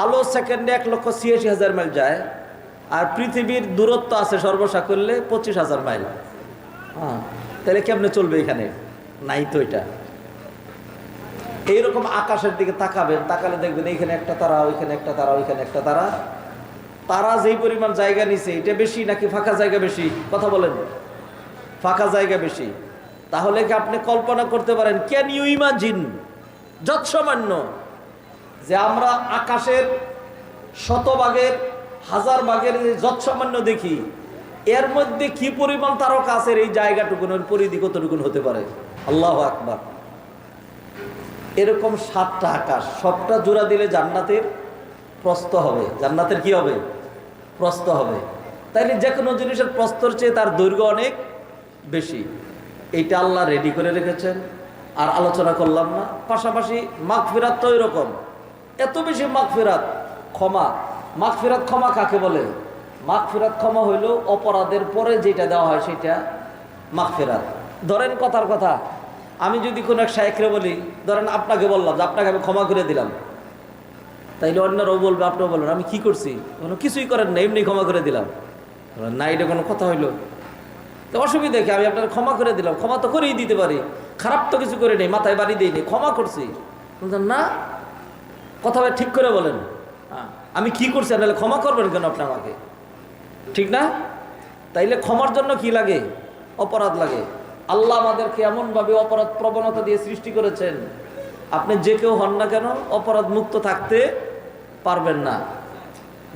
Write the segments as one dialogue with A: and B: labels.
A: আলো সেকেন্ডে এক লক্ষ ছিয়াশি হাজার মাইল যায়, আর পৃথিবীর দূরত্ব আছে সর্বসা করলে পঁচিশ হাজার মাইল। হ্যাঁ তাহলে কেমনে চলবে এখানে? নাই তো এটা। এইরকম আকাশের দিকে তাকাবেন, তাকালে দেখবেন এইখানে একটা তারা, ওইখানে একটা তারা, ওইখানে একটা তারা। তারা যেই পরিমাণ জায়গা নিছে, এটা বেশি নাকি ফাঁকা জায়গা বেশি? কথা বলেন। ফাঁকা জায়গা বেশি। তাহলে কি আপনি কল্পনা করতে পারেন ক্যান ইউ ইমাজিন যৎসামান্য। যে আমরা আকাশের শতভাগের, হাজার ভাগের যৎসামান্য দেখি, এর মধ্যে কি পরিমাণ তারকা আছে, এই জায়গাটুকুনের পরিধি কতটুকুন হতে পারে? আল্লাহ আকবার। এরকম সাতটা আকাশ, সবটা জোড়া দিলে জান্নাতের প্রস্ত হবে। জান্নাতের কি হবে? প্রস্ত হবে। তাইলে যে কোনো জিনিসের প্রস্তর চেয়ে তার দৈর্ঘ্য অনেক বেশি। এইটা আল্লাহ রেডি করে রেখেছেন। আর আলোচনা করলাম না। পাশাপাশি মাঘ ফেরাত তো এরকম। এত বেশি মাঘ ফেরাত ক্ষমা। মাঘ ফেরাত ক্ষমা কাকে বলে? মাঘ ফেরাত ক্ষমা হইল অপরাধের পরে যেটা দেওয়া হয় সেটা মাঘ ফেরাত ধরেন কথার কথা, আমি যদি কোনো এক শায়েকরে বলি, ধরেন আপনাকে বললাম যে আপনাকে আমি ক্ষমা করে দিলাম। তাইলে অন্যরাও বলবে, আপনিও বলবেন, আমি কি করছি? কোনো কিছুই করেন না এমনি ক্ষমা করে দিলাম। না, এটা কোনো কথা হইল। তো অসুবিধা কি? আমি আপনার ক্ষমা করে দিলাম, ক্ষমা তো করেই দিতে পারি। খারাপ তো কিছু করে নেই, মাথায় বাড়ি দিইনি ক্ষমা করছি। না কথা ঠিক করে বলেন। হ্যাঁ, আমি কি করছি? নাহলে ক্ষমা করবেন কেন আপনি আমাকে? ঠিক না? তাইলে ক্ষমার জন্য কি লাগে? অপরাধ লাগে। আল্লাহ আমাদেরকে এমনভাবে অপরাধ প্রবণতা দিয়ে সৃষ্টি করেছেন। আপনি যে কেউ হন না কেন অপরাধ মুক্ত থাকতে পারবেন না।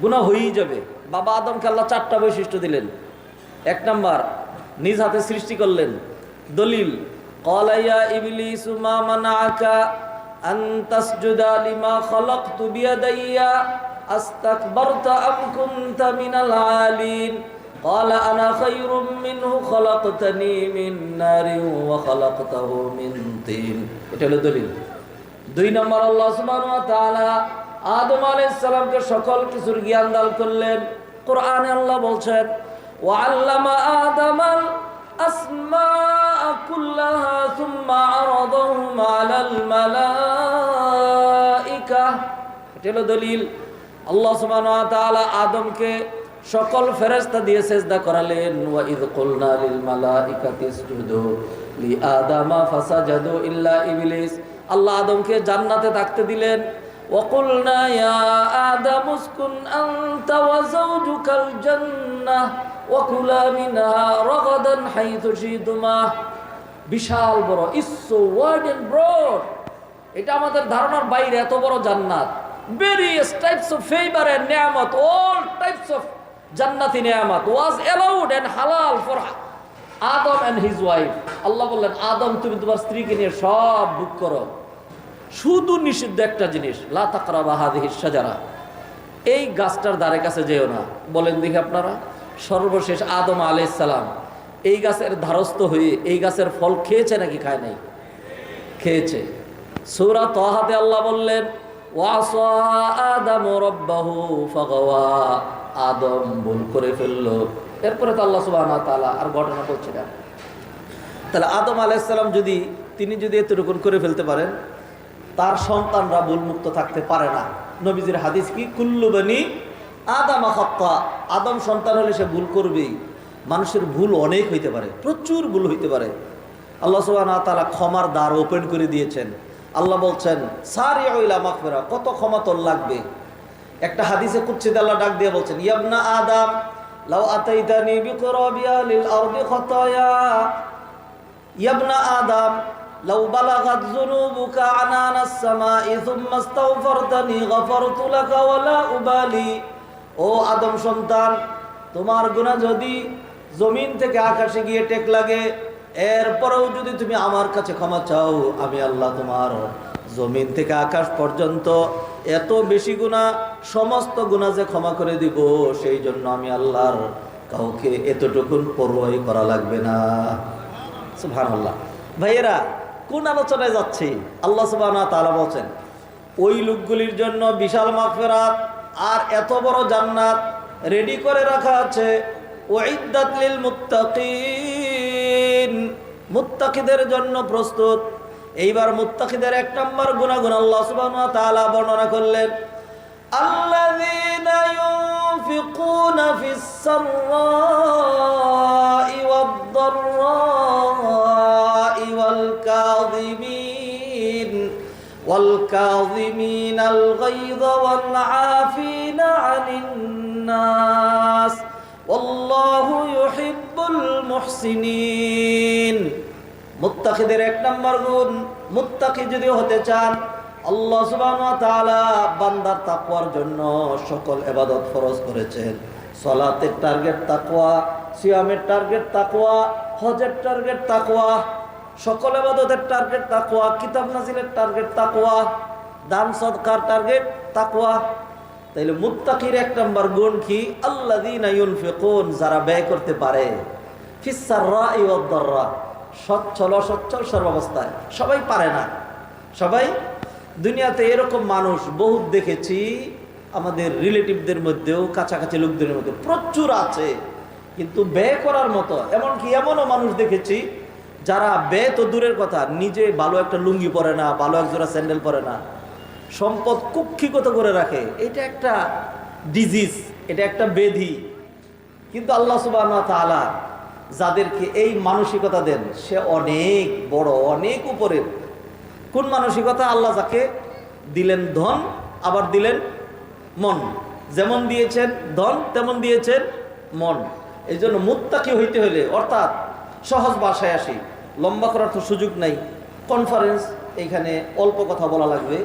A: গুণা হয়েই যাবে। বাবা আদমকে আল্লাহ চারটা বৈশিষ্ট্য দিলেন। এক নাম্বার নিজ হাতে সৃষ্টি করলেন। দলিল কলাইয়া ইবলিস মা মানাআকা আন তাসজুদা লিমা খালাকতু বিয়াদাইয়া আস্তাকবারতা আম কুনতা মিনাল আলিন قال أنا خير منه خلقتني من نار وخلقته من طين এটা হলো দলিল দুই নম্বর আল্লাহ সুবহানাহু ওয়া তাআলা আদম আলাইহিস সালামকে সকল কিছুর জ্ঞান দান করলেন কোরআনে আল্লাহ বলছেন ওয়া আল্লামা আদামাল আসমাআ কুল্লাহা থুম্মা আরাদাহুম আলাল মালাইকা এটা হলো দলিল আল্লাহ সুবহানাহু ওয়া তাআলা আদমকে সকল ফেরেশতা দিয়ে সেজদা করালেন ওয়া ইয কুলনা লিল মালাইকাতি ইসজুদু লি আদামা ফাসাজাদু ইল্লা ইবলিস আল্লাহ আদমকে জান্নাতে থাকতে দিলেন وقلنا يا آدم اسكن أنت وزوجك الجنة وكلا منها رغدا حيث شئتما বিশাল বড় ইসো ওয়ার্ড এন্ড ব্রড এটা আমাদের ধারণার বাইরে এত বড় জান্নাত Various types of favour and নিয়ামত অল টাইপস অফ জান্নাতি নিয়ামত ওয়াজ অ্যালাউড এন্ড হালাল for Adam and his wife Allah বললেন, আদম, তুমি তোমার স্ত্রীকে নিয়ে সব বুক করো। শুধু নিষিদ্ধ একটা জিনিস, লা তাকরাবা হাদিহি সাজারা এই গাছটার দ্বারে কাছে যেও না। বলেন দেখি আপনারা, সর্বশেষ আদম সালাম, এই গাছের ধারস্থ হয়ে এই গাছের ফল খেয়েছে নাকি খায় নাই? খেয়েছে। সূরা তহাতে আল্লাহ বললেন ওয়াসা আদম রব্বাহু ফাগাওয়া। আদম ভুল করে ফেলল। এরপরে তো আল্লাহ সুবহানাহু ওয়া আর ঘটনা বলছে না। তাহলে আদম আলাইসাল্লাম যদি, তিনি যদি এতটুকুন করে ফেলতে পারেন, তার সন্তানরা ভুলমুক্ত থাকতে পারে না। নবীজির হাদিস কি? কুল্লুবানি আদাম আখাপ্পা আদম সন্তান হলে সে ভুল করবেই। মানুষের ভুল অনেক হইতে পারে, প্রচুর ভুল হইতে পারে। আল্লাহ সুবাহ তালা ক্ষমার দ্বার ওপেন করে দিয়েছেন। আল্লাহ বলছেন সার ইলা মাফেরা কত ক্ষমা লাগবে? একটা হাদিসে কুচ্ছিতে আল্লাহ ডাক দিয়ে বলছেন, ইয়াবনা আদাম, লাউ আতাইতানি বিকরাবিয়া লিল আরদি খতায়া। ইয়াবনা আদাম, লাউ বালাগাত যুনুবুকা আনানাস সামাই থুম্মা ইস্তাগফারতানি গফারতু লাকা ওয়ালা উবালি। ও আদম সন্তান, তোমার গুনাহ যদি জমিন থেকে আকাশে গিয়ে টেক লাগে এরপরেও যদি তুমি আমার কাছে ক্ষমা চাও, আমি আল্লাহ তোমার জমিন থেকে আকাশ পর্যন্ত এত বেশি গুণা সমস্ত গুণা যে ক্ষমা করে দিব, সেই জন্য আমি আল্লাহর কাউকে এতটুকুন পরোয়াই করা লাগবে না। সুবহানাল্লাহ। ভাইয়েরা, কোন আলোচনায় যাচ্ছি? আল্লাহ সুবাহ তাআলা বলছেন, ওই লোকগুলির জন্য বিশাল মাগফিরাত আর এত বড় জান্নাত রেডি করে রাখা আছে। ওয়াইদাত লিল মুত্তাকিন। মুত্তাকিদের জন্য প্রস্তুত এইবার মুত্তাকিদের এক নম্বর গুণাগুণ আল্লাহ সুবহানাহু ওয়া তাআলা বর্ণনা করলেন الذين ينفقون في السراء والضراء والكاظمين والكاظمين الغيظ والعافين عن الناس والله يحب المحسنين মুত্তাকিদের এক নম্বর গুণ, মুত্তাকি যদি হতে চান, আল্লাহ ওয়া তাআলা বান্দার তাকওয়ার জন্য সকল ইবাদত ফরজ করেছেন। সালাতের টার্গেট তাকওয়া, সিয়ামের টার্গেট তাকওয়া, হজের টার্গেট তাকওয়া, সকল ইবাদতের টার্গেট তাকওয়া, কিতাব নাজিলের টার্গেট তাকওয়া, দান সদকার টার্গেট তাকওয়া। তাইলে মুত্তাকির এক নম্বর গুণ কি? আল্লাযীনা ইউনফিকুন, যারা ব্যয় করতে পারে। ফিস ওয়াদ দাররা। সচ্ছল, অসচ্ছল সর্বাবস্থায়। সবাই পারে না। সবাই? দুনিয়াতে এরকম মানুষ বহুত দেখেছি, আমাদের রিলেটিভদের মধ্যেও, কাছাকাছি লোকদের মধ্যে প্রচুর আছে। কিন্তু ব্যয় করার মতো, এমনকি এমনও মানুষ দেখেছি, যারা ব্যয় তো দূরের কথা, নিজে ভালো একটা লুঙ্গি পরে না, ভালো এক জোড়া স্যান্ডেল পরে না। সম্পদ কুক্ষিগত করে রাখে। এটা একটা ডিজিজ এটা একটা বেধি কিন্তু আল্লাহ সুবাহ যাদেরকে এই মানসিকতা দেন, সে অনেক বড়, অনেক উপরের। কোন মানসিকতা? আল্লাহ যাকে দিলেন ধন, আবার দিলেন মন। যেমন দিয়েছেন ধন, তেমন দিয়েছেন মন। এই জন্য মুত্তাকি হইতে হলে অর্থাৎ সহজ ভাষায় আসি, লম্বা করার তো সুযোগ নাই। কনফারেন্স এখানে অল্প কথা বলা লাগবে।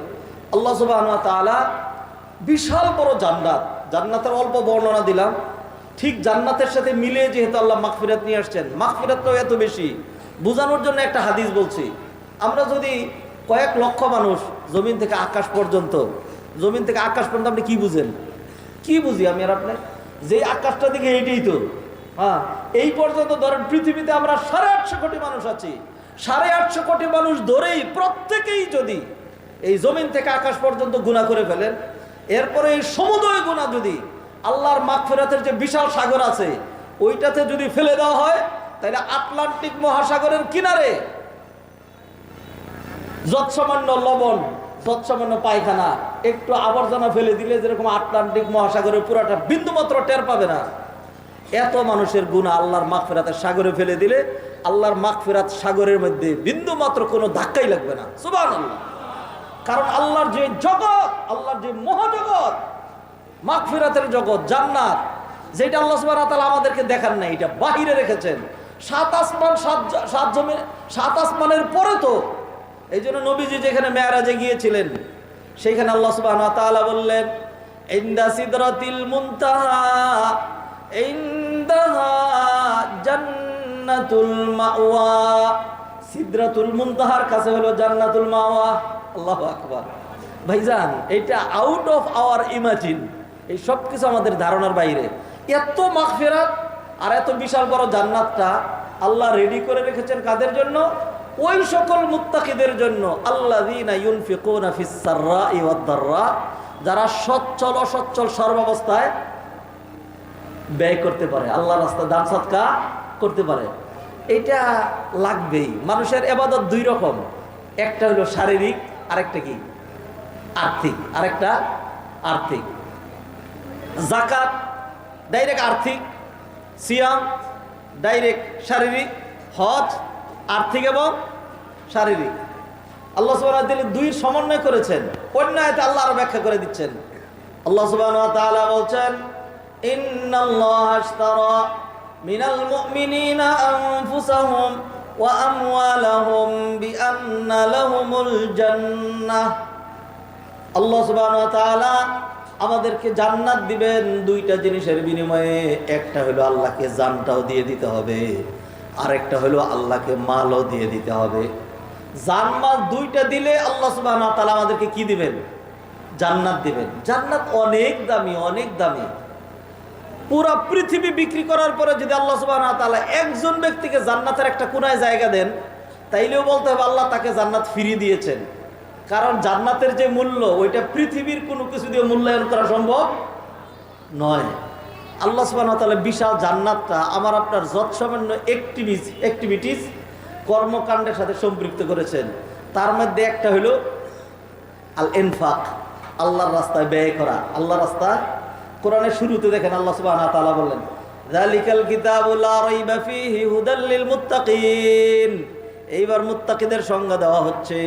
A: আল্লাহ সুবাহ তাআলা বিশাল বড় জান্নাত। জান্নাতের অল্প বর্ণনা দিলাম। ঠিক জান্নাতের সাথে মিলে যেহেতু আল্লাহ মাগফিরাত নিয়ে আসছেন, মাগফিরাতটাও এত বেশি। বোঝানোর জন্য একটা হাদিস বলছি। আমরা যদি কয়েক লক্ষ মানুষ জমিন থেকে আকাশ পর্যন্ত, জমিন থেকে আকাশ পর্যন্ত আপনি কি বুঝেন? কি বুঝি আমি আর আপনার যে আকাশটা দিকে এইটাই তো। হ্যাঁ এই পর্যন্ত ধরেন পৃথিবীতে আমরা সাড়ে আটশো কোটি মানুষ আছি। সাড়ে আটশো কোটি মানুষ ধরেই প্রত্যেকেই যদি এই জমিন থেকে আকাশ পর্যন্ত গুণা করে ফেলেন, এরপরে এই সমুদয় গুণা যদি আল্লাহর মাগফিরাতের যে বিশাল সাগর আছে, ওইটাতে যদি ফেলে দেওয়া হয়, তাহলে আটলান্টিক মহাসাগরের কিনারে যৎসামান্য লবণ, যৎসামান্য পায়খানা, একটু আবর্জনা ফেলে দিলে যেরকম আটলান্টিক মহাসাগরের পুরাটা বিন্দুমাত্র টের পাবে না। এত মানুষের গুণা আল্লাহর মাগফিরাতের সাগরে ফেলে দিলে, আল্লাহর মাগফিরাত সাগরের মধ্যে বিন্দুমাত্র কোনো ধাক্কাই লাগবে না। সুবহানাল্লাহ। কারণ আল্লাহর যে জগৎ, আল্লাহর যে মহাজগৎ মাগফিরাতের জগৎ, জান্নাত। যেটা আল্লাহ সুবহানাহু ওয়া তাআলা আমাদেরকে দেখান নাই, এটা বাহিরে রেখেছেন। সাত আসমান, সাত সাত জমি সাত আসমানের পরে তো। এই জন্য নবীজি যেখানে মেয়ারাজে গিয়েছিলেন, সেইখানে আল্লাহ সুবহানাহু ওয়া তাআলা বললেন, ইন্দা সিদরাতিল মুনতাহা ইনদাহা জান্নাতুল মাওয়া। সিদরাতুল মুনতাহার কাছে হলো জান্নাতুল মাওয়া। আল্লাহু আকবার। ভাইজান, এটা আউট অফ আওয়ার ইমাজিন এই সব কিছু আমাদের ধারণার বাইরে। এত মাগফিরাত আর এত বিশাল বড় জান্নাতটা আল্লাহ রেডি করে রেখেছেন কাদের জন্য? ওই সকল মুত্তাকিদের জন্য। সাররাই যারা সচ্ছল অসচ্ছল সর্বাবস্থায় ব্যয় করতে পারে আল্লাহ রাস্তা দান সৎকা করতে পারে। এটা লাগবেই। মানুষের এবাদত দুই রকম। একটা হলো শারীরিক, আরেকটা কি? আর্থিক। আরেকটা আর্থিক। জাকাত ডাইরেক্ট আর্থিক, সিয়াম ডাইরেক্ট শারীরিক, হজ, আর্থিক এবং শারীরিক। আল্লাহ সুবাহ দিলে দুই সমন্বয় করেছেন। অন্য আয়তে আল্লাহ আরও ব্যাখ্যা করে দিচ্ছেন। আল্লাহ সুবাহ বলছেন মিনাল ওয়া আল্লাহ সুবহান তাআলা আমাদেরকে জান্নাত দিবেন দুইটা জিনিসের বিনিময়ে। একটা হলো আল্লাহকে জানটাও দিয়ে দিতে হবে, আরেকটা হলো আল্লাহকে মালও দিয়ে দিতে হবে। জান মাল দুইটা দিলে আল্লাহ সুবহান তাআলা আমাদেরকে কি দিবেন? জান্নাত দিবেন। জান্নাত অনেক দামি অনেক দামি। পুরা পৃথিবী বিক্রি করার পরে যদি আল্লাহ সুবহানাহু ওয়া তাআলা একজন ব্যক্তিকে জান্নাতের একটা কোনায় জায়গা দেন, তাইলেও বলতে হবে আল্লাহ তাকে জান্নাত ফিরিয়ে দিয়েছেন। কারণ জান্নাতের যে মূল্য, ওইটা পৃথিবীর কোনো কিছু দিয়ে মূল্যায়ন করা সম্ভব নয়। আল্লাহ ওয়া বিশাল জান্নাতটা আমার আপনার যৎসামান্য অ্যাক্টিভিস অ্যাক্টিভিটিস কর্মকাণ্ডের সাথে সম্পৃক্ত করেছেন। তার মধ্যে একটা হলো আল এনফাক আল্লাহর রাস্তায় ব্যয় করা। আল্লাহর রাস্তা কোরআনের শুরুতে দেখেন আল্লাহ সুবহানাহু ওয়া তাআলা বললেন এইবার মুত্তাকিদের সংজ্ঞা দেওয়া হচ্ছে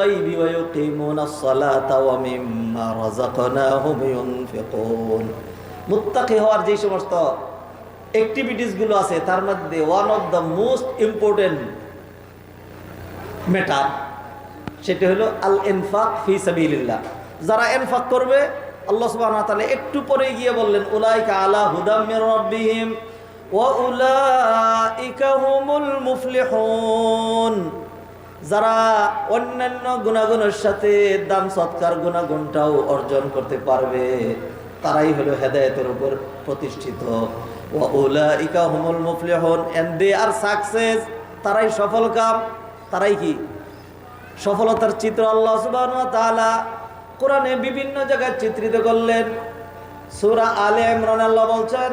A: গায়বি ওয়া ইউকিমুনাস সালাতা ওয়া মিম্মা রাযাকনাহুম ইউনফিকুন। মুত্তাকি হওয়ার যে সমস্ত অ্যাক্টিভিটিসগুলো আছে, তার মধ্যে one of the most important matter সেটা হলো আল এনফাক ফি সাবিলিল্লাহ। যারা এনফাক করবে, আল্লাহ সুবহানাহু ওয়া তাআলা একটু পরে গিয়ে বললেন, উলাইকা আলা হুদাম মির রাব্বিহিম ওয়া উলাইকা হুমুল মুফলিহুন। যারা অন্যান্য গুণাগুণের সাথে দান সৎকার গুণাগুণটাও অর্জন করতে পারবে, তারাই হলো হেদায়েতের উপর প্রতিষ্ঠিত। দে আর সাকসেস তারাই সফল কাম। তারাই কি? সফলতার চিত্র আল্লাহ কোরআনে বিভিন্ন জায়গায় চিত্রিত করলেন। সূরা আলে ইমরান আল্লাহ বলছেন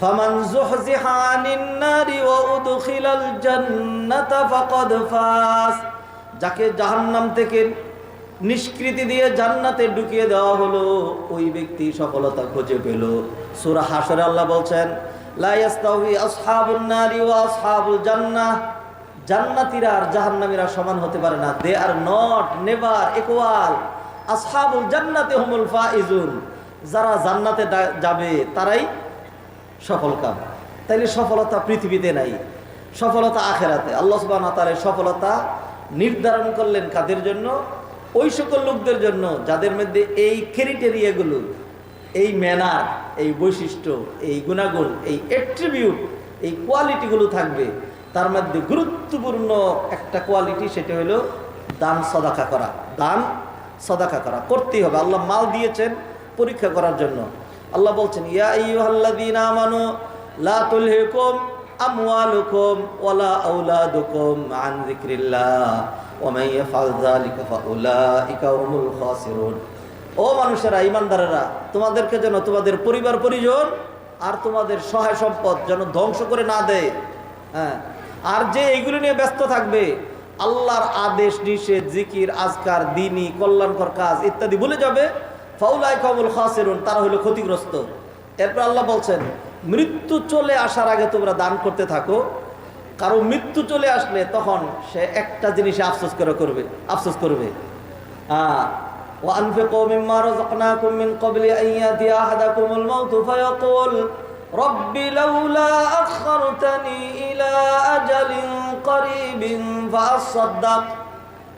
A: যুহজিহা আনিন নারি ওয়া উদখিলাল জান্নাতা ফাকাদ ফাস যাকে জাহান্নাম থেকে নিষ্কৃতি দিয়ে জান্নাতে ঢুকিয়ে দেওয়া হলো, ওই ব্যক্তি সফলতা খুঁজে পেল। সূরা হাশরে আল্লাহ বলছেন, লা ইয়াস্তাউই আসহাবুন নারি ওয়া আসহাবুল জান্নাহ। জান্নাতীরা আর জাহান্নামীরা সমান হতে পারে না। They are not never equal আসহাবুল জান্নাতে হুমুল ফাইজুন। যারা জান্নাতে যাবে, তারাই সফল কাম তাইলে সফলতা পৃথিবীতে নাই। সফলতা আখেরাতে। আল্লাহ সুবহানাহু ওয়া সফলতা নির্ধারণ করলেন কাদের জন্য? ওই সকল লোকদের জন্য যাদের মধ্যে এই ক্যারিটেরিয়াগুলো এই ম্যানার এই বৈশিষ্ট্য, এই গুণাগুণ, এই অ্যাট্রিবিউট এই কোয়ালিটিগুলো থাকবে, তার মধ্যে গুরুত্বপূর্ণ একটা কোয়ালিটি সেটা হলো দান সদাকা করা। দান সদাকা করা। করতেই হবে। আল্লাহ মাল দিয়েছেন পরীক্ষা করার জন্য। আল্লাহ বলছেন, ইয়া লা ওয়ালা আন ও মানুষেরা তোমাদেরকে যেন তোমাদের পরিবার পরিজন আর তোমাদের সহায় সম্পদ যেন ধ্বংস করে না দেয়। হ্যাঁ আর যে এইগুলো নিয়ে ব্যস্ত থাকবে, আল্লাহর আদেশ, নিষেধ, জিকির, আজকার দিনী কল্যাণকর কাজ ইত্যাদি ভুলে যাবে। ফাউলাই কবুল খাসেরুন তারা হলো ক্ষতিগ্রস্ত এরপর আল্লাহ বলছেন মৃত্যু চলে আসার আগে তোমরা দান করতে থাকো কারো মৃত্যু চলে আসলে তখন সে একটা জিনিসে আফসোস করে করবে আফসোস করবে হ্যাঁ وأنفقوا مما رزقناكم من قبل أن يأتي أحدكم الموت فيقول رب لولا أخرتني إلى أجل قريب فأصدق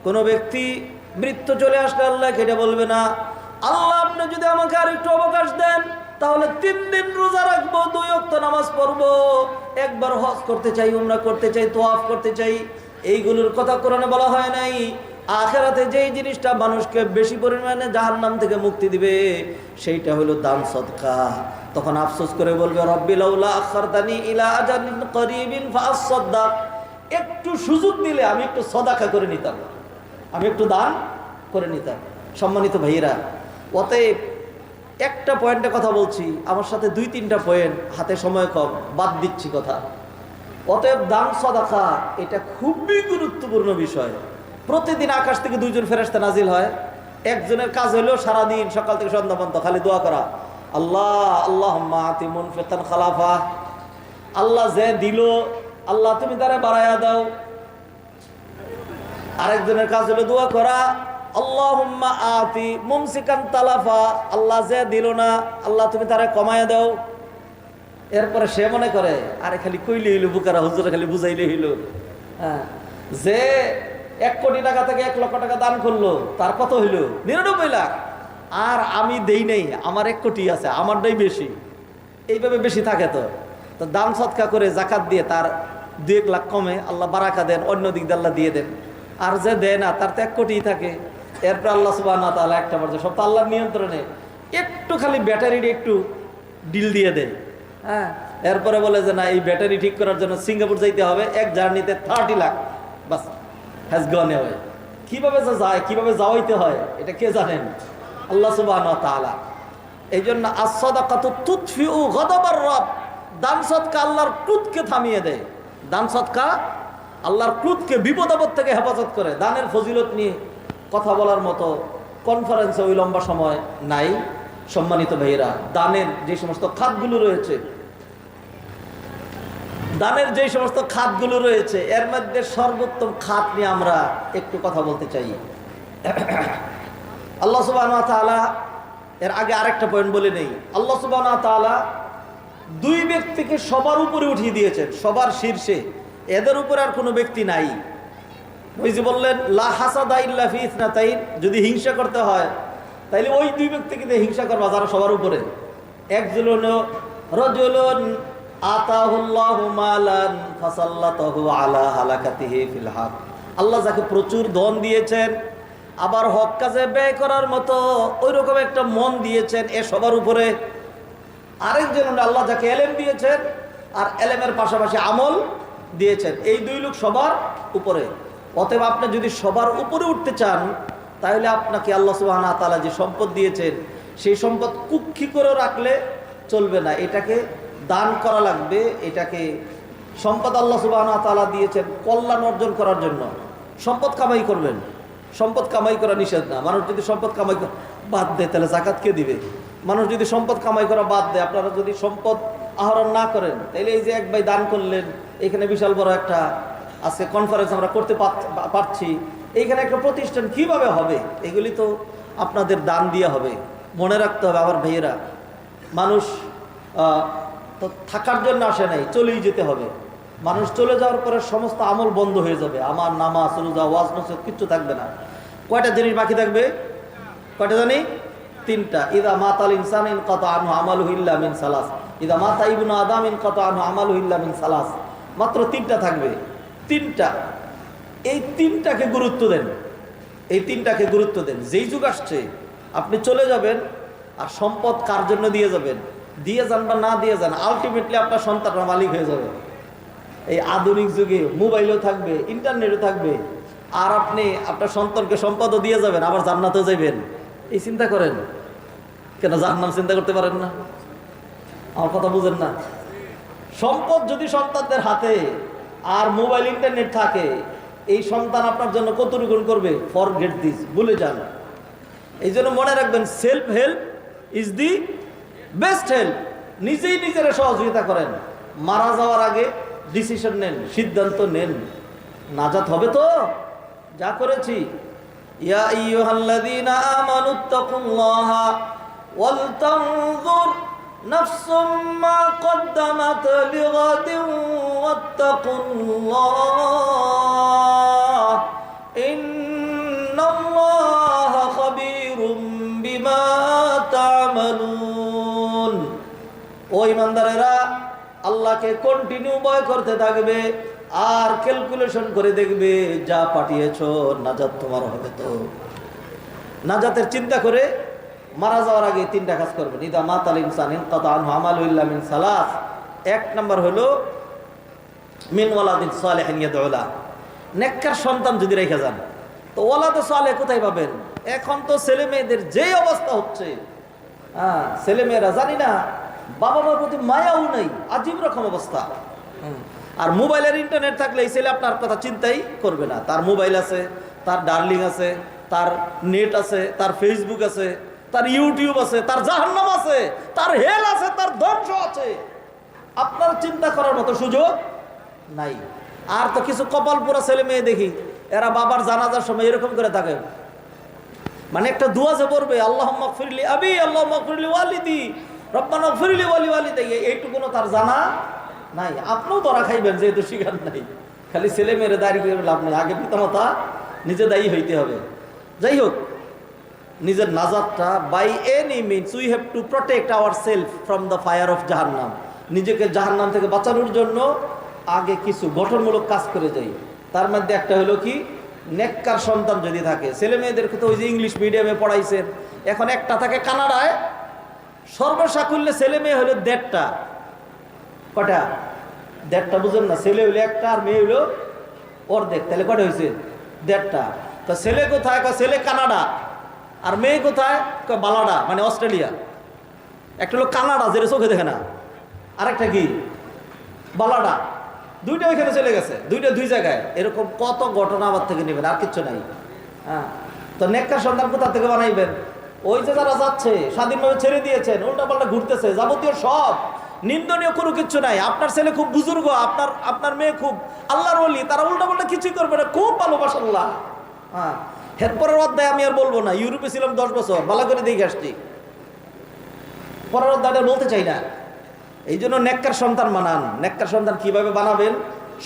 A: কোনো ব্যক্তি মৃত্যু চলে আসলে আল্লাহ কেটে বলবে না আল্লাহ আপনি যদি আমাকে আর একটু অবকাশ দেন, তাহলে তিন দিন রোজা রাখব, দুই অক্ত নামাজ পড়ব। একবার হজ করতে চাই, উমরা করতে চাই, তোয়াফ করতে চাই, এইগুলোর কথা কোরআনে বলা হয় নাই। আখেরাতে যেই জিনিসটা মানুষকে বেশি পরিমাণে জাহান্নাম থেকে মুক্তি দিবে, সেইটা হলো দান সদকা। তখন আফসোস করে বলবে, রব্বি লাউলা আখারতানি ইলা ফাসাদ্দাক একটু সুযোগ দিলে আমি একটু সদাকা করে নিতাম। আমি একটু দান করে নিতাম। সম্মানিত ভাইয়েরা অতএব একটা পয়েন্টে কথা বলছি, আমার সাথে দুই তিনটা পয়েন্ট, হাতে সময় কম, বাদ দিচ্ছি কথা। অতএব দান, সদাকা, এটা খুবই গুরুত্বপূর্ণ বিষয়। প্রতিদিন আকাশ থেকে দুইজন ফেরেস্তা নাজিল হয়। একজনের কাজ হলেও সারাদিন সকাল থেকে সন্ধ্যা পর্যন্ত খালি দোয়া করা। আল্লাহ আল্লাহ মাতিমুন ফেতান খালাফা। আল্লাহ যে দিল, আল্লাহ তুমি তারা বাড়াইয়া দাও। আরেকজনের কাজ হলো দোয়া করা। আল্লাহুম্মা আতি মুমসিকান তালাফা। আল্লাহ যে দিল না, আল্লাহ তুমি তারা কমায়া দাও। এরপরে সে মনে করে, আরে খালি কইলে হইল, বুকারা হুজুরে খালি বুঝাইলে হইল। হ্যাঁ যে এক কোটি টাকা থেকে এক লক্ষ টাকা দান করল, তার কত হইল? নিরানব্বই লাখ। আর আমি দেই নেই, আমার এক কোটি আছে, আমারটাই বেশি। এইভাবে বেশি থাকে তো। তো দান সৎকা করে জাকাত দিয়ে তার দু এক লাখ কমে, আল্লাহ বারাকা দেন, অন্য দিক দিয়ে আল্লাহ দিয়ে দেন। আর যে দেয় না, তার তো এক কোটি থাকে। এরপর আল্লাহ সুবাহ তাল্লাহ একটা পর্যায়ে সব তো আল্লাহর নিয়ন্ত্রণে। একটু খালি ব্যাটারির একটু ডিল দিয়ে দেয়। হ্যাঁ। এরপরে বলে যে না এই ব্যাটারি ঠিক করার জন্য সিঙ্গাপুর যাইতে হবে এক জার্নিতে thirty lakh. Bus has gone হয় কীভাবে যে যায় কীভাবে যাওয়াইতে হয় এটা কে জানেন? আল্লাহ সুবাহ তাআলা। এই জন্য আসদাকাতু তুতফিউ গদাবার রব। দান সৎকা আল্লাহর ক্রুদকে থামিয়ে দেয়। দান সৎকা আল্লাহর ক্রুদকে বিপদ আপদ থেকে হেফাজত করে। দানের ফজিলত নিয়ে কথা বলার মতো কনফারেন্সে ওই লম্বা সময় নাই, সম্মানিত ভাইয়েরা। দানের যে সমস্ত খাতগুলো রয়েছে, দানের যে সমস্ত খাতগুলো রয়েছে, এর মধ্যে সর্বোত্তম খাত নিয়ে আমরা একটু কথা বলতে চাই। আল্লাহ সুবাহ এর আগে আরেকটা পয়েন্ট বলে নেই। আল্লাহ সুবাহ দুই ব্যক্তিকে সবার উপরে উঠিয়ে দিয়েছেন, সবার শীর্ষে। এদের উপরে আর কোনো ব্যক্তি নাই। ওই যে বললেন, লা হাসাদা ইল্লা ফি ইসনাতাইন। যদি হিংসা করতে হয়, তাইলে ওই দুই ব্যক্তিকে দিয়ে হিংসা করবা যারা সবার উপরে। একজন হলো রজুলুন আতাহুল্লাহু মালান ফাসাল্লাতাহু আলা হালাকাতিহি ফিল হক। আল্লাহ যাকে প্রচুর ধন দিয়েছেন, আবার হক কাজে ব্যয় করার মতো ওই রকম একটা মন দিয়েছেন এ সবার উপরে। আরেকজন আল্লাহ যাকে এলেম দিয়েছেন, আর এলেমের পাশাপাশি আমল দিয়েছেন। এই দুই লোক সবার উপরে। অতএব আপনি যদি সবার উপরে উঠতে চান, তাহলে আপনাকে আল্লাহ সুবাহ তালা যে সম্পদ দিয়েছেন, সেই সম্পদ কুক্ষি করে রাখলে চলবে না। এটাকে দান করা লাগবে, এটাকে সম্পদ আল্লাহ সুবাহ তালা দিয়েছেন কল্যাণ অর্জন করার জন্য। সম্পদ কামাই করবেন। সম্পদ কামাই করা নিষেধ না। মানুষ যদি সম্পদ কামাই বাদ দেয়, তাহলে জাকাত কে দিবে? মানুষ যদি সম্পদ কামাই করা বাদ দেয়, আপনারা যদি সম্পদ আহরণ না করেন, তাহলে এই যে এক ভাই দান করলেন, এখানে বিশাল বড় একটা আজকে কনফারেন্স আমরা করতে পারছি। এইখানে একটা প্রতিষ্ঠান কীভাবে হবে? এগুলি তো আপনাদের দান দিয়ে হবে। মনে রাখতে হবে আমার ভাইয়েরা। মানুষ তো থাকার জন্য আসে নাই, চলেই যেতে হবে। মানুষ চলে যাওয়ার পরে সমস্ত আমল বন্ধ হয়ে যাবে। আমার নামাজ, রোজা, ওয়াজ নসিহত কিচ্ছু থাকবে না। কয়টা জিনিস বাকি থাকবে? কয়টা জানি? তিনটা। ইদা মাতাল ইনসান ইন কত আনহু আমালু ইল্লা সালাস। ইদা মাতা ইবনু আদাম ইন কত আনহু আমালু ইল্লা সালাস। মাত্র তিনটা থাকবে। তিনটা। এই তিনটাকে গুরুত্ব দেন। এই তিনটাকে গুরুত্ব দেন। যেই যুগ আসছে, আপনি চলে যাবেন আর সম্পদ কার জন্য দিয়ে যাবেন? দিয়ে যান বা না দিয়ে যান আলটিমেটলি আপনার সন্তানরা মালিক হয়ে যাবে। এই আধুনিক যুগে মোবাইলও থাকবে, ইন্টারনেটও থাকবে, আর আপনি আপনার সন্তানকে সম্পদও দিয়ে যাবেন, আবার জান্নাতেও যাবেন এই চিন্তা করেন। কেন জান্নাম চিন্তা করতে পারেন না? আমার কথা বুঝেন না। সম্পদ যদি সন্তানদের হাতে আর মোবাইল ইন্টারনেট থাকে, এই সন্তান আপনার জন্য কতটুকুন করবে? ফর গেট দিস ভুলে যান। এই জন্য মনে রাখবেন self help is the best help নিজেই নিজেরা সহযোগিতা করেন। মারা যাওয়ার আগে ডিসিশন নেন, সিদ্ধান্ত নেন। নাজাত হবে তো? যা করেছি। ইয়া আমানুত্তাকুল্লাহা ওয়াল কদ্দামাত ইন্নাল্লাহা খাবীরুম বিমা তা'মালুন ও ইমানদারেরা, আল্লাহকে কন্টিনিউ ভয় করতে থাকবে, আর ক্যালকুলেশন করে দেখবে যা পাঠিয়েছো, নাজাত তোমার হবে তো। নাজাতের চিন্তা করে মারা যাওয়ার আগে তিনটা কাজ করবে নিদা মাতাল ইনসান ইনকাত আনহু মিন সালাস। এক নম্বর হলো মিন ওয়ালাদিন সালেহিন ইয়াদউলা। নেককার সন্তান যদি রেখে যান, তো ওয়ালাদ সালেহ কোথায় পাবেন? এখন তো ছেলে মেয়েদের যে অবস্থা হচ্ছে। হ্যাঁ ছেলে মেয়েরা জানি না বাবা মার প্রতি মায়াও নেই, আজীব রকম অবস্থা। আর মোবাইলের ইন্টারনেট থাকলে এই ছেলে আপনার কথা চিন্তাই করবে না। তার মোবাইল আছে, তার ডার্লিং আছে, তার নেট আছে, তার ফেসবুক আছে, তার ইউটিউব আছে, তার জাহান্নাম আছে, তার হেল আছে, তার ধ্বংস আছে। আপনার চিন্তা করার মতো সুযোগ নাই। আর তো কিছু কপাল পোড়া ছেলে মেয়ে দেখি, এরা বাবার জানাজার সময় এরকম করে থাকে। মানে একটা দুয়া যে পড়বে আল্লাহ মকফিরলি আবি আল্লাহ মকফিরলি ওয়ালিদি, রব্বানা ফিরলি ওয়ালি ওয়ালিদি এইটুকুনো তার জানা নাই। আপনিও ধরা খাইবেন যেহেতু শিকার নাই। খালি ছেলে মেয়েরে দাঁড়িয়ে লাভ নেই। আগে পিতামাতা, নিজে দায়ী হইতে হবে। যাই হোক, নিজের নাজারটা by any means we have to protect our self from the fire of জাহান্নাম। নিজেকে জাহান্নাম থেকে বাঁচানোর জন্য আগে কিছু গঠনমূলক কাজ করে যাই। তার মধ্যে একটা হলো কি? নেককার সন্তান যদি থাকে। ছেলে মেয়েদেরকে তো ওই যে ইংলিশ মিডিয়ামে পড়াইছেন এখন একটা থাকে কানাডায়। সর্বসাকুল্যে ছেলে মেয়ে হলো দেড়টা। কটা? দেড়টা বুঝেন না। ছেলে হইল একটা আর মেয়ে হইল অর্ধেক। তাহলে কটা হয়েছে? দেড়টা। তা ছেলে কোথায়? কয় ছেলে কানাডা। আর মেয়ে কোথায়? কয় বালাডা মানে অস্ট্রেলিয়া। একটা হলো কানাডা, যেটা চোখে দেখে না। আরেকটা কি? বালাডা। দুইটা ওইখানে চলে গেছে, দুইটা দুই জায়গায়। এরকম কত ঘটনা আমার থেকে নেবেন, আর কিচ্ছু নাই। হ্যাঁ। তো নেককার সন্তান কোথা থেকে বানাইবেন? ওই যে যারা যাচ্ছে, স্বাধীনভাবে ছেড়ে দিয়েছেন উল্টা পাল্টা ঘুরতেছে, যাবতীয় সব। নিন্দনীয় কোনো কিচ্ছু নাই। আপনার ছেলে খুব বুজুর্গ, আপনার আপনার মেয়ে খুব আল্লাহর বলি তারা উল্টা পাল্টা কিছুই করবে না, খুব ভালোবাসা আল্লাহ হ্যাঁ। এরপরের অধ্যায় আমি আর বলব না, ইউরোপে ছিলাম দশ বছর ভালো করে দেখে আসছি। পরের অধ্যায়টা বলতে চাই না। এই জন্য নেককার সন্তান বানান। নেককার সন্তান কীভাবে বানাবেন?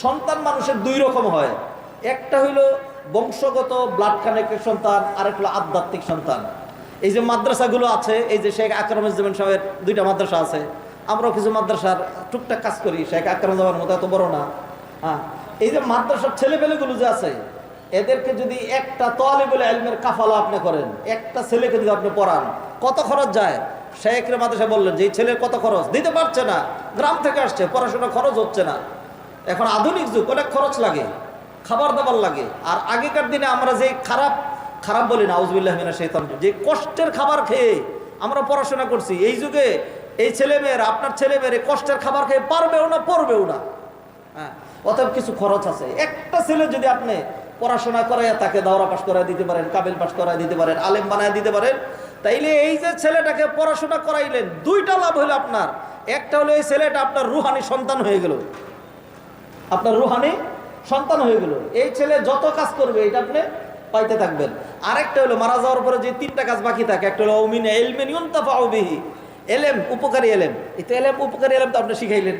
A: সন্তান মানুষের দুই রকম হয়। একটা হইল বংশগত ব্লাড কানেক্টেড সন্তান, আরেক হলো আধ্যাত্মিক সন্তান। এই যে মাদ্রাসাগুলো আছে, এই যে শেখ আকরমুজ্জামান সাহেবের দুইটা মাদ্রাসা আছে, আমরাও কিছু মাদ্রাসার টুকটাক কাজ করি। শেখ আকরমুজ্জামানের মতো এত বড় না। হ্যাঁ এই যে মাদ্রাসার ছেলেপেলেগুলো যে আছে, এদেরকে যদি একটা তোয়ালিবুল এলমের কাফালা আপনি করেন, একটা ছেলেকে যদি আপনি পড়ান, কত খরচ যায়? শেখরে মাদ্রাসা বললেন যে, এই ছেলের কত খরচ? দিতে পারছে না। গ্রাম থেকে আসছে। পড়াশোনা খরচ হচ্ছে না। এখন আধুনিক যুগ, অনেক খরচ লাগে। খাবার দাবার লাগে। আর আগেকার দিনে আমরা যে খারাপ খারাপ বলি না আউজবিল্লাহ সেই যে কষ্টের খাবার খেয়ে আমরা পড়াশোনা করছি, এই যুগে এই ছেলেমেয়েরা, আপনার ছেলেমেয়েরা কষ্টের খাবার খেয়ে পারবেও না, পড়বেও না। হ্যাঁ অতএব কিছু খরচ আছে। একটা ছেলে যদি আপনি পড়াশোনা করাইয়া তাকে দাওরা পাশ করাই দিতে পারেন, কাবিল পাশ করাই দিতে পারেন, আলেম বানায় দিতে পারেন তাইলে এই যে ছেলেটাকে পড়াশোনা করাইলেন, দুইটা লাভ হলো আপনার। একটা হলো এই ছেলেটা আপনার রুহানি সন্তান হয়ে গেল। আপনার রুহানি সন্তান হয়ে গেল। এই ছেলে যত কাজ করবে, এটা আপনি পাইতে থাকবেন। আরেকটা হলো, মারা যাওয়ার পরে যে তিনটা কাজ বাকি থাকে, একটা হলো অমিনে এলমেনিয়ন তাফাউবিহি এলেম, উপকারী এলেম। এই তো এলেম, উপকারী এলেম তো আপনি শিখাইলেন।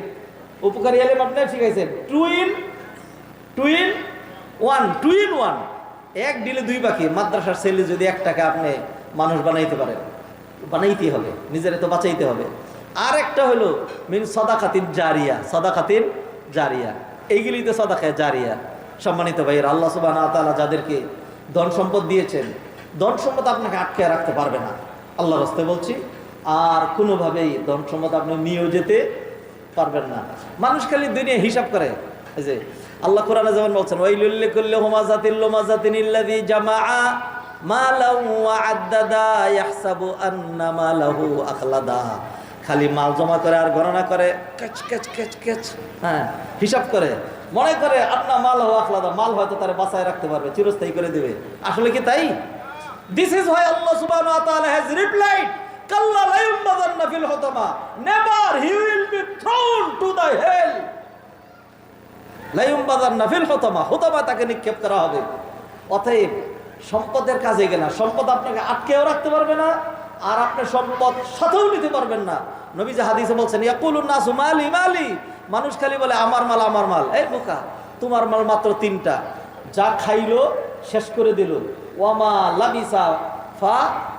A: উপকারী এলেম আপনি শিখাইছেন। Twin twin one twin one. এক ডিলে দুই পাখি মাদ্রাসার ছেলে যদি এক টাকা আপনি মানুষ বানাইতে পারেন বানাইতে হবে, নিজের তো বাঁচাইতে হবে। আর একটা হলো মিন সদা খাতির জারিয়া সদা খাতির জারিয়া। এইগুলি তো সদা খায় জারিয়া। সম্মানিত ভাইয়ের, আল্লাহ সুবাহ তালা যাদেরকে ধন সম্পদ দিয়েছেন, ধন সম্পদ আপনাকে আটকে রাখতে পারবে না। আল্লাহ রাস্তায় বলছি, আর কোনোভাবেই ধন সম্পদ আপনি নিয়েও যেতে পারবেন না। মানুষ খালি দুনিয়া হিসাব করে। যে আল্লাহ কোরআনে যেমন বলছেন ওয়াইলুল্লি কুল্লি হুমাজাতিল লুমাজাতিন ইল্লাযী জামাআ খালি মাল জমা করে আর গণনা করে হ্যাঁ হিসাব করে, মনে করে আন্না মাল হো আখলাদা। মাল হয়তো তারে বাঁচায় রাখতে পারবে, চিরস্থায়ী করে দিবে। আসলে কি তাই? দিস ইজ হোয়াই আল্লাহ সুবহানাহু ওয়া তাআলা হ্যাজ রিপ্লাইড কাল্লা লা ইউমবাদান্না ফিল হুতামা, never he will be thrown to the hell. Lime বাজার নাফিল হতমা হতমা তাকে নিক্ষেপ করা হবে। অতএব সম্পদের কাজে গেলে সম্পদ আপনাকে আটকেও রাখতে পারবে না, আর আপনি সম্পদ সাথেও নিতে পারবেন না। নবী যে হাদিসে বলছেন, ইয়াকুলুন নাসু মালি মালি। মানুষ খালি বলে, আমার মাল আমার মাল। এই বোকা, তোমার মাল মাত্র তিনটা। যা খাইলো, শেষ করে দিল। ওয়ামা লাবিসা ফা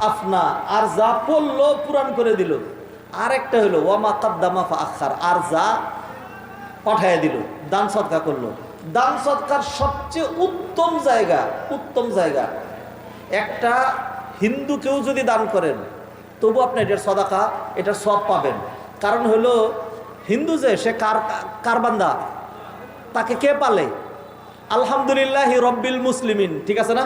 A: আফনা, আর যা পড়ল, পুরাণ করে দিল। আর একটা হলো, ওয়ামা কাদ্দামা ফা আখার। আর যা পাঠাইয়া দিল, দান সৎকা করল। দান সৎকার সবচেয়ে উত্তম জায়গা উত্তম জায়গা। একটা হিন্দু কেউ যদি দান করেন, তবু আপনি এটার সদাকা, এটার সব পাবেন। কারণ হলো হিন্দু যে, সে কার কার বান্দা? তাকে কে পালে? আলহামদুলিল্লাহ রব্বিল মুসলিমিন, ঠিক আছে না?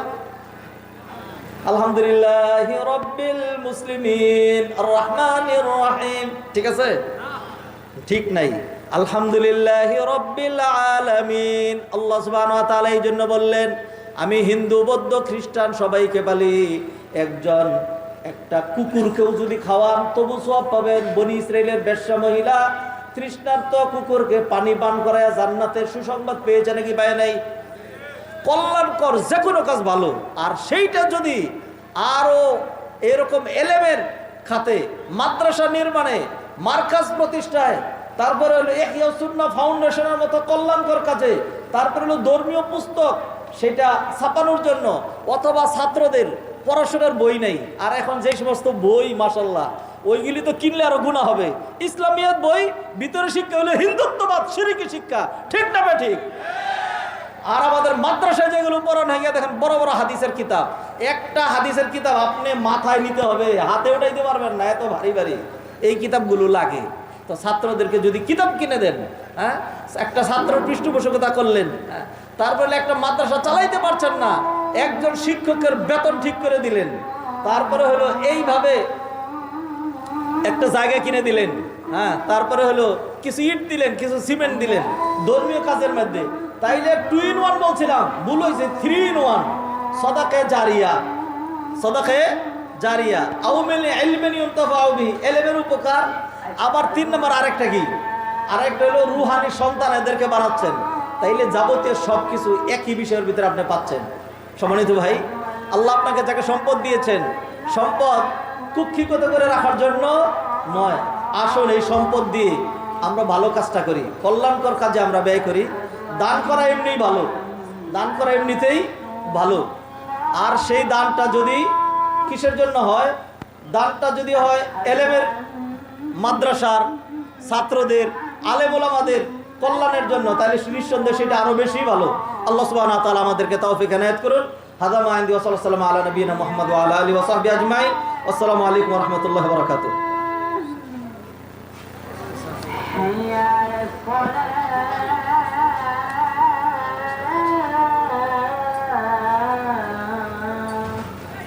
A: আলহামদুলিল্লাহ রব্বিল মুসলিমিন রহমানির রহিম, ঠিক আছে? ঠিক নাই। আলহামদুলিল্লাহ রব্বিল আলামিন। আল্লাহ তাআলা এই জন্য বললেন, আমি হিন্দু, বৌদ্ধ, খ্রিস্টান সবাইকে পালি একজন একটা কুকুরকেও যদি খাওয়ান, তবু সব পাবেন। বনি ইসরায়েলের বেশ্যা মহিলা, তৃষ্ণার্ত কুকুরকে পানি পান করায় জান্নাতের সুসংবাদ পেয়েছে নাকি পায় নাই? কল্যাণকর যে কোনো কাজ ভালো। আর সেইটা যদি আরও এরকম এলেমের খাতে, মাদ্রাসা নির্মাণে মার্কাজ প্রতিষ্ঠায়, তারপরে হলো এহিয়াসুন্না ফাউন্ডেশনের মতো কল্যাণকর কাজে, তারপরে হলো ধর্মীয় পুস্তক, সেটা ছাপানোর জন্য, অথবা ছাত্রদের পড়াশোনার বই নেই। আর এখন যে সমস্ত বই মাসাল্লাহ ওইগুলি তো কিনলে আরও গুণা হবে। ইসলামিয়াত বই, ভিতরে শিক্ষা হলো হিন্দুত্ববাদ, সিরিকি শিক্ষা। ঠিক না ঠিক? আর আমাদের মাদ্রাসায় যেগুলো পড়ানো, হয়ে, গিয়ে দেখেন, বড় বড় হাদিসের কিতাব। একটা হাদিসের কিতাব আপনি মাথায় নিতে হবে, হাতে উঠাইতে পারবেন না, এত ভারী ভারী। এই কিতাবগুলো লাগে। তো ছাত্রদেরকে যদি কিতাব কিনে দেন হ্যাঁ একটা ছাত্র পৃষ্ঠপোষকতা করলেন হ্যাঁ তারপরে একটা মাদ্রাসা চালাইতে পারছেন না, একজন শিক্ষকের বেতন ঠিক করে দিলেন, তারপরে হলো এইভাবে একটা জায়গা কিনে দিলেন হ্যাঁ তারপরে হলো কিছু ইট দিলেন, কিছু সিমেন্ট দিলেন, ধর্মীয় কাজের মধ্যে। তাইলে টু ইন ওয়ান বলছিলাম, ভুল হয়েছে থ্রি ইন ওয়ান সদাকে জারিয়া সদাকে জারিয়া। আউমেলে এলমেনি অন্তফাউবি এলেমের উপকার। আবার তিন নম্বর আরেকটা কি? আরেকটা হলো রুহানি সন্তান এদেরকে বানাচ্ছেন তাইলে যাবতীয় সব কিছু একই বিষয়ের ভিতরে আপনি পাচ্ছেন। সম্মানিত ভাই, আল্লাহ আপনাকে যাকে সম্পদ দিয়েছেন, সম্পদ কুক্ষিগত করে রাখার জন্য নয়। আসল এই সম্পদ দিয়ে আমরা ভালো কাজটা করি। কল্যাণকর কাজে আমরা ব্যয় করি। দান করা এমনিই ভালো। দান করা এমনিতেই ভালো। আর সেই দানটা যদি কিসের জন্য হয়? দানটা যদি হয় এলেমের মাদ্রাসার ছাত্রদের, আলেমোলামাদের কল্যাণের জন্য, তাহলে নিঃসন্দেহে সেটা আরও বেশি ভালো। আল্লাহ সুবাহ তালা আমাদেরকে তাওফিক এনায়ত করুন। হাজা মাহিন্দি ওসালাম আলা নবীন মোহাম্মদ আল্লাহ আলী ওসাহাবি আজমাই আসসালাম আলাইকুম রহমতুল্লাহ বরকাত